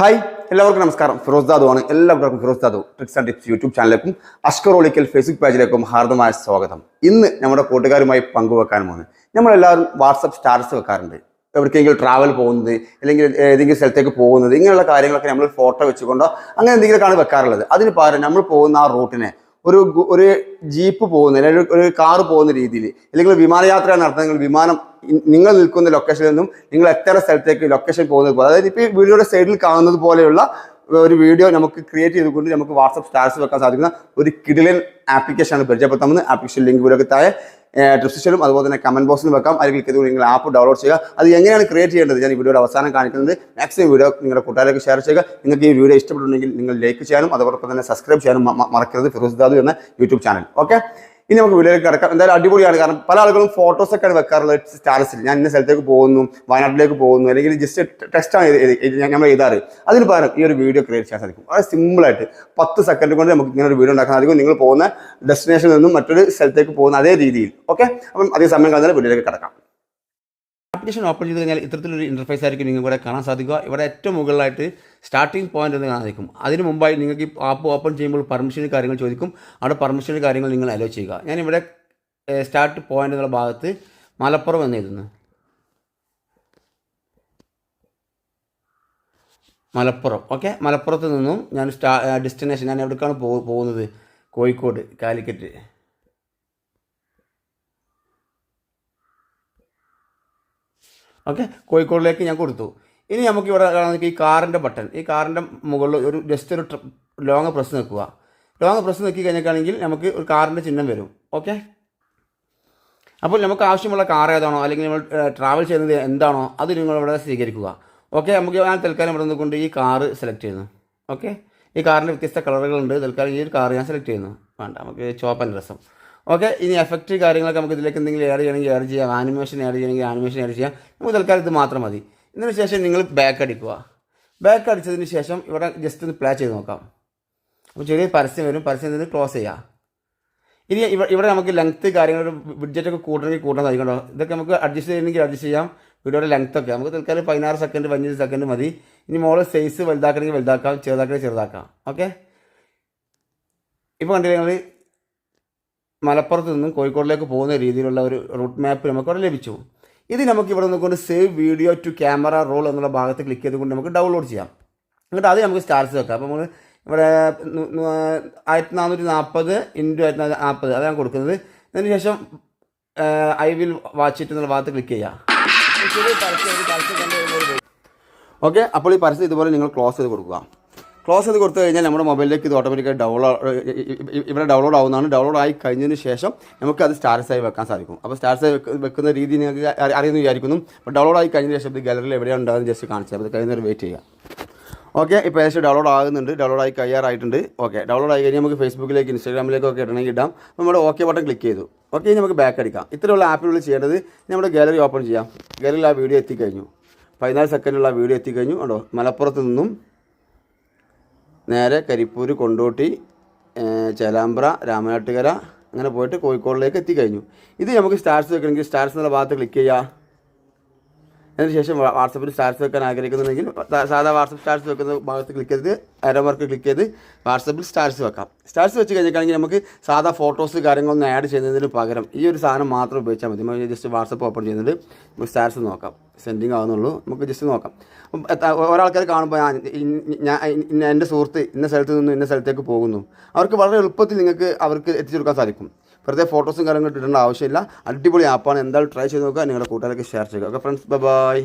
Hi എല്ലാവർക്കും നമസ്കാരം. ഫിറോസ് ദാദു ആണ്. എല്ലാവർക്കും Firoz Dadu tricks and tips YouTube ചാനലിലേക്കും അഷ്കറോളിക്കൽ Facebook പേജിലേക്കും ഹാർദമായ സ്വാഗതം. ഇന്ന് നമ്മുടെ കൂട്ടുകാരുമായി പങ്കുവെക്കാൻ പോകുന്നത് നമ്മളെല്ലാവരും വാട്സപ്പ് സ്റ്റാറ്റസ് വെക്കാറുണ്ട്. എവിടേക്കെങ്കിലും ട്രാവൽ പോകുന്നത് അല്ലെങ്കിൽ ഏതെങ്കിലും സ്ഥലത്തേക്ക് പോകുന്നത് ഇങ്ങനെയുള്ള കാര്യങ്ങളൊക്കെ നമ്മൾ ഫോട്ടോ വെച്ചുകൊണ്ടോ അങ്ങനെ എന്തെങ്കിലുമൊക്കെയാണ് വെക്കാറുള്ളത്. അതിന് പകരം നമ്മൾ പോകുന്ന ആ റൂട്ടിനെ ഒരു ഒരു ജീപ്പ് പോകുന്ന അല്ലെങ്കിൽ ഒരു- കാർ പോകുന്ന രീതിയിൽ അല്ലെങ്കിൽ വിമാനയാത്ര നടത്തുന്ന വിമാനം നിങ്ങൾ നിൽക്കുന്ന ലൊക്കേഷനിൽ നിന്നും നിങ്ങൾ എത്ര സ്ഥലത്തേക്ക് ലൊക്കേഷൻ പോകുന്നത് പോലെ. അതായത് ഇപ്പോൾ വീഡിയോയുടെ സൈഡിൽ കാണുന്നത് പോലെയുള്ള ഒരു വീഡിയോ നമുക്ക് ക്രിയേറ്റ് ചെയ്തുകൊണ്ട് നമുക്ക് വാട്സപ്പ് സ്റ്റാറ്റസ് വെക്കാൻ സാധിക്കുന്ന ഒരു കിഡിലൻ ആപ്ലിക്കേഷനാണ് പരിചയപ്പെടുത്താമെന്ന് ആപ്ലിക്കേഷൻ ലിങ്ക് വീഡിയോക്ക് ഡിസ്ക്രിപ്ഷനിലും അതുപോലെ തന്നെ കമന്റ് ബോക്സിൽ വെക്കാം. അതിൽ ക്ലിക്ക് ചെയ്ത് നിങ്ങൾ ആപ്പ് ഡൗൺലോഡ് ചെയ്യുക. അത് എങ്ങനെയാണ് ക്രിയേറ്റ് ചെയ്യേണ്ടത്? ഞാൻ ഈ വീഡിയോയുടെ അവസാനം കാണിക്കുന്നത്. മാക്സിമം വീഡിയോ നിങ്ങളുടെ കൂട്ടുകാരൊക്കെ ഷെയർ ചെയ്യുക. നിങ്ങൾക്ക് ഈ വീഡിയോ ഇഷ്ടപ്പെട്ടുണ്ടെങ്കിൽ നിങ്ങൾ ലൈക്ക് ചെയ്യാനും അതോടൊപ്പം തന്നെ സബ്സ്ക്രൈബ് ചെയ്യാനും മറക്കരുത്. ഫിറോസ് ദാദു എന്ന യൂട്യൂബ് ചാനൽ ഓക്കെ ഇനി നമുക്ക് വീഡിയോയിലേക്ക് കിടക്കാം. എന്തായാലും അടിപൊളിയാണ്. കാരണം പല ആളുകളും ഫോട്ടോസ് ഒക്കെയാണ് വെക്കാറുള്ളത് സ്റ്റാറ്റസിൽ ഞാൻ ഇന്ന സ്ഥലത്തേക്ക് പോകുന്നു വയനാട്ടിലേക്ക് പോകുന്നു അല്ലെങ്കിൽ ജസ്റ്റ് ടെക്സ്റ്റാണ് നമ്മൾ എഴുതാറ്. അതിന് പകരം ഈ ഒരു വീഡിയോ ക്രിയേറ്റ് ചെയ്യാൻ സാധിക്കും. വളരെ സിമ്പിളായിട്ട് പത്ത് സെക്കൻഡ് കൊണ്ട് നമുക്ക് ഇങ്ങനെ ഒരു വീഡിയോ ഉണ്ടാക്കാൻ സാധിക്കും. നിങ്ങൾ പോകുന്ന ഡെസ്റ്റിനേഷനിൽ നിന്നും മറ്റൊരു സ്ഥലത്തേക്ക് പോകുന്ന അതേ രീതിയിൽ. ഓക്കെ അപ്പം അതേ സമയം കളഞ്ഞാൽ വീഡിയോയിലേക്ക് കിടക്കാം. ആപ്ലിക്കേഷൻ ഓപ്പൺ ചെയ്ത് കഴിഞ്ഞാൽ ഇത്തരത്തിലൊരു ഇന്റർഫേസ് ആയിരിക്കും നിങ്ങൾക്ക് ഇവിടെ കാണാൻ സാധിക്കുക. ഇവിടെ ഏറ്റവും മുകളിലായിട്ട് സ്റ്റാർട്ടിംഗ് പോയിന്റ് എന്ന് കാണാൻ സാധിക്കും അതിന് മുമ്പായി നിങ്ങൾക്ക് ഈ ആപ്പ് ഓപ്പൺ ചെയ്യുമ്പോൾ പെർമിഷൻ കാര്യങ്ങൾ ചോദിക്കും. അവിടെ പെർമിഷൻ കാര്യങ്ങൾ നിങ്ങൾ അലോ ചെയ്യുക. ഞാനിവിടെ സ്റ്റാർട്ട് പോയിന്റ് എന്നുള്ള ഭാഗത്ത് മലപ്പുറം എന്ന് മലപ്പുറം. ഓക്കെ? മലപ്പുറത്ത് നിന്നും ഞാൻ സ്റ്റാ ഡെസ്റ്റിനേഷൻ ഞാൻ എവിടേക്കാണ് പോകുന്നത്? കോഴിക്കോട് കാലിക്കറ്റ്. ഓക്കെ? കോഴിക്കോടിലേക്ക് ഞാൻ കൊടുത്തു. ഇനി നമുക്ക് ഇവിടെ കാണുന്ന ഈ കാറിന്റെ ബട്ടൺ. ഈ കാറിന്റെ മുകളിൽ ഒരു ജസ്റ്റ് ഒരു ലോങ് പ്രസ് നിൽക്കുക. ലോങ് പ്രസ് നിൽക്കി കഴിഞ്ഞിട്ടാണെങ്കിൽ നമുക്ക് ഒരു കാറിന്റെ ചിഹ്നം വരും. ഓക്കെ? അപ്പോൾ നമുക്ക് ആവശ്യമുള്ള കാർ ഏതാണോ അല്ലെങ്കിൽ നമ്മൾ ട്രാവൽ ചെയ്യുന്നത് എന്താണോ അത് നിങ്ങൾ ഇവിടെ സ്വീകരിക്കുക. ഓക്കെ? നമുക്ക് ഞാൻ തൽക്കാലം ഇവിടെ നിന്നുകൊണ്ട് ഈ കാറ് സെലക്ട് ചെയ്യുന്നു. ഓക്കെ? ഈ കാറിന്റെ വ്യത്യസ്ത കളറുകളുണ്ട് തൽക്കാലം ഈ ഒരു കാർ ഞാൻ സെലക്ട് ചെയ്യുന്നു. വേണ്ട നമുക്ക് ചോപ്പൻ രസം ഓക്കെ ഇനി എഫക്റ്റ് കാര്യങ്ങളൊക്കെ നമുക്ക് ഇതിലേക്ക് എന്തെങ്കിലും ആഡ് ചെയ്യണമെങ്കിൽ ആഡ് ചെയ്യാം. ആനിമേഷൻ ആഡ് ചെയ്യണമെങ്കിൽ ആനിമേഷൻ ആഡ് ചെയ്യാം. നമുക്ക് തൽക്കാലം ഇത് മാത്രം മതി. ഇതിന് ശേഷം നിങ്ങൾ ബാക്ക് അടിക്കുക. ബാക്ക് അടിച്ചതിന് ശേഷം ഇവിടെ ജസ്റ്റ് ഒന്ന് പ്ലേ ചെയ്ത് നോക്കാം. അപ്പോൾ ചെറിയ പരസ്യം വരും. പരസ്യം ഇതിന് ക്ലോസ് ചെയ്യാം. ഇനി ഇവിടെ നമുക്ക് ലെങ്ത്ത് കാര്യങ്ങൾ ബഡ്ജറ്റൊക്കെ കൂട്ടണമെങ്കിൽ കൂട്ടാൻ സാധിക്കണ്ടോ ഇതൊക്കെ നമുക്ക് അഡ്ജസ്റ്റ് ചെയ്യണമെങ്കിൽ അഡ്ജസ്റ്റ് ചെയ്യാം. വീഡിയോയുടെ ലെങ്ത് ഒക്കെ. നമുക്ക് തൽക്കാലം പതിനാറ് സെക്കൻഡ് പതിനഞ്ച് സെക്കൻഡ് മതി. ഇനി മോൾ സൈസ് വലുതാക്കണമെങ്കിൽ വലുതാക്കാം. ചെറുതാക്കണമെങ്കിൽ ചെറുതാക്കാം. ഓക്കെ ഇപ്പോൾ കണ്ടില്ലേ നിങ്ങൾ മലപ്പുറത്ത് നിന്നും കോഴിക്കോടിലേക്ക് പോകുന്ന രീതിയിലുള്ള ഒരു റൂട്ട് മാപ്പ് നമുക്ക് അവിടെ ലഭിച്ചു. ഇത് നമുക്ക് ഇവിടെ നിന്നുകൊണ്ട് save video to camera roll എന്നുള്ള ഭാഗത്ത് ക്ലിക്ക് ചെയ്തുകൊണ്ട് നമുക്ക് ഡൗൺലോഡ് ചെയ്യാം. എന്നിട്ട് അത് നമുക്ക് സ്റ്റാർസ് വെക്കാം. അപ്പോൾ നമ്മൾ ഇവിടെ ആയിരത്തി നാനൂറ്റി നാൽപ്പത് ഇന്റു ആയിരത്തി നാനൂറ്റി നാൽപ്പത് അതാണ് കൊടുക്കുന്നത്. അതിന് ശേഷം ഐ വിൽ വാച്ച് ഇറ്റ് എന്നുള്ള ഭാഗത്ത് ക്ലിക്ക് ചെയ്യാം. ഓക്കെ അപ്പോൾ ഈ പരസ്യം ഇതുപോലെ നിങ്ങൾ ക്ലോസ് ചെയ്ത് കൊടുക്കുക. ക്ലോസ് ചെയ്ത് കൊടുത്തു കഴിഞ്ഞാൽ നമ്മുടെ മൊബൈലിലേക്ക് ഇത് ഓട്ടോമാറ്റിക്കായി ഡൗൺലോഡ് ഇവിടെ ഡൗൺലോഡ് ആവുന്നതാണ്. ഡൗൺലോഡ് ആയി കഴിഞ്ഞതിന് ശേഷം നമുക്ക് അത് സ്റ്റാറ്റസ് ആയി വെക്കാൻ സാധിക്കും. അപ്പോൾ സ്റ്റാറ്റസ് ആയി വെക്കുന്ന രീതി നിങ്ങൾക്ക് അറിയുന്നു വിചാരിക്കുന്നു. അപ്പോൾ ഡൗൺലോഡ് ആയി കഴിഞ്ഞ ശേഷം ഇത് ഗാലറിയിൽ എവിടെയാണ് ഉണ്ടാകുന്നത് ജസ്റ്റ് കാണിച്ചാൽ അത് കഴിയുന്നവർ വെയിറ്റ് ചെയ്യുക ഓക്കെ ഇപ്പോൾ ഏകദേശം ഡൗൺലോഡ് ആകുന്നുണ്ട്. ഡൗൺലോഡ് ആയി കഴിയാറായിട്ടുണ്ട് ഓക്കെ ഡൗൺലോഡ് ആയി കഴിഞ്ഞാൽ നമുക്ക് ഫേസ്ബുക്കിലേക്ക് ഇൻസ്റ്റാഗ്രാമിലേക്കൊക്കെ ഒക്കെ ഇടാം. നമ്മുടെ ഓക്കെ ബട്ടൺ ക്ലിക്ക് ചെയ്തു. ഓക്കെ നമുക്ക് ബാക്ക് അടിക്കാം. ഇത്തരമുള്ള ആപ്പിനുള്ളിൽ ചെയ്യേണ്ടത് നമ്മുടെ ഗാലറി ഓപ്പൺ ചെയ്യാം. ഗാലറിയിൽ ആ വീഡിയോ എത്തിക്കഴിഞ്ഞു. പതിനാല് സെക്കൻഡുള്ള വീഡിയോ എത്തിക്കഴിഞ്ഞു. ഉണ്ടോ മലപ്പുറത്ത് നിന്നും നേരെ കരിപ്പൂർ കൊണ്ടോട്ടി ചേലാമ്പ്ര രാമനാട്ടുകര അങ്ങനെ പോയിട്ട് കോഴിക്കോടിലേക്ക് എത്തിക്കഴിഞ്ഞു. ഇത് നമുക്ക് സ്റ്റാർസ് വെക്കണമെങ്കിൽ സ്റ്റാർസ് എന്നുള്ള ഭാഗത്ത് ക്ലിക്ക് ചെയ്യുക അതിനുശേഷം വാട്സപ്പിൽ സ്റ്റാറ്റസ് വെക്കാൻ ആഗ്രഹിക്കുന്നുണ്ടെങ്കിൽ സാധാ വാട്സപ്പ് സ്റ്റാറ്റസ് വെക്കുന്ന ഭാഗത്ത് ക്ലിക്ക് ചെയ്ത് അര മാർക്ക് ക്ലിക്ക് ചെയ്ത് വാട്സപ്പിൽ സ്റ്റാറ്റസ് വെക്കാം. സ്റ്റാറ്റസ് വെച്ച് കഴിഞ്ഞിട്ടാണെങ്കിൽ നമുക്ക് സാധാ ഫോട്ടോസ് കാര്യങ്ങളൊന്നും ആഡ് ചെയ്യുന്നതിന് പകരം ഈ ഒരു സാധനം മാത്രം ഉപയോഗിച്ചാൽ മതി. നമ്മൾ ജസ്റ്റ് വാട്സപ്പ് ഓപ്പൺ ചെയ്യുന്നുണ്ട് നമുക്ക് സ്റ്റാറ്റസ് നോക്കാം. സെൻഡിങ് ആവുന്നുള്ളൂ. നമുക്ക് ജസ്റ്റ് നോക്കാം. ഒരാൾക്കാർ കാണുമ്പോൾ ഞാൻ ഞാൻ എന്റെ സുഹൃത്ത് ഇന്ന സ്ഥലത്ത് നിന്ന് ഇന്ന സ്ഥലത്തേക്ക് പോകുന്നു. അവർക്ക് വളരെ എളുപ്പത്തിൽ നിങ്ങൾക്ക് അവർക്ക് എത്തിച്ചു കൊടുക്കാൻ സാധിക്കും. വെറുതെ ഫോട്ടോസും കാര്യങ്ങളും ഇടേണ്ട ആവശ്യമില്ല. അടിപൊളി ആപ്പാണ് എന്തായാലും ട്രൈ ചെയ്ത് നോക്കുക. നിങ്ങളുടെ കൂട്ടുകാരൊക്കെ ഷെയർ ചെയ്യുക. Okay friends bye